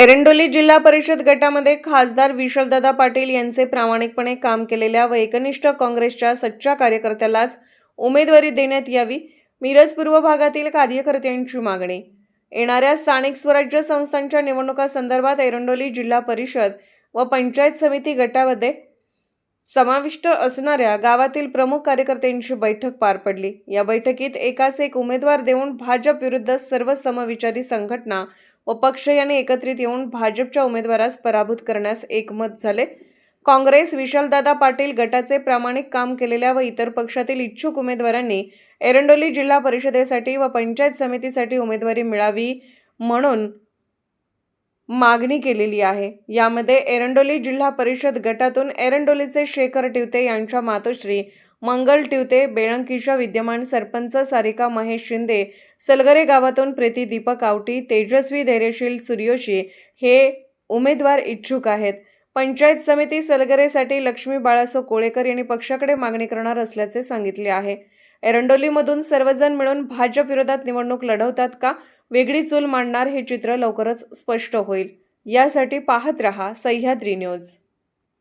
एरंडोली जिल्हा परिषद गटामध्ये खासदार विशालदादा पाटील यांचे प्रामाणिकपणे काम केलेल्या व एकनिष्ठ काँग्रेसच्या सच्च्या कार्यकर्त्यालाच उमेदवारी देण्यात यावी मिरज पूर्व भागातील कार्यकर्त्यांची मागणी. येणाऱ्या स्थानिक स्वराज्य संस्थांच्या निवडणुकांसंदर्भात एरंडोली जिल्हा परिषद व पंचायत समिती गटामध्ये समाविष्ट असणाऱ्या गावातील प्रमुख कार्यकर्त्यांची बैठक पार पडली. या बैठकीत एकास एक उमेदवार देऊन भाजप विरुद्ध सर्व समविचारी संघटना व पक्ष यांनी एकत्रित येऊन भाजपच्या उमेदवारास पराभूत करण्यास एकमत झाले. काँग्रेस विशालदादा पाटील गटाचे प्रामाणिक काम केलेल्या व इतर पक्षातील इच्छुक उमेदवारांनी एरंडोली जिल्हा परिषदेसाठी व पंचायत समितीसाठी उमेदवारी मिळावी म्हणून मागणी केलेली आहे. यामध्ये एरंडोली जिल्हा परिषद गटातून एरंडोलीचे शेखर टिवते यांच्या मातोश्री मंगल टिवते बेळंकीच्या विद्यमान सरपंच सारिका महेश शिंदे सलगरे गावातून प्रीती दीपक आवटी तेजस्वी धैर्यशील सूर्योशी हे उमेदवार इच्छुक आहेत. पंचायत समिती सलगरेसाठी लक्ष्मी बाळासो कोळेकर यांनी पक्षाकडे मागणी करणार असल्याचे सांगितले आहे. एरंडोलीमधून सर्वजण मिळून भाजप विरोधात निवडणूक लढवतात का? वेगळी चूल मांडणार हे चित्र लवकरच स्पष्ट होईल. यासाठी पाहत रहा सह्याद्री न्यूज.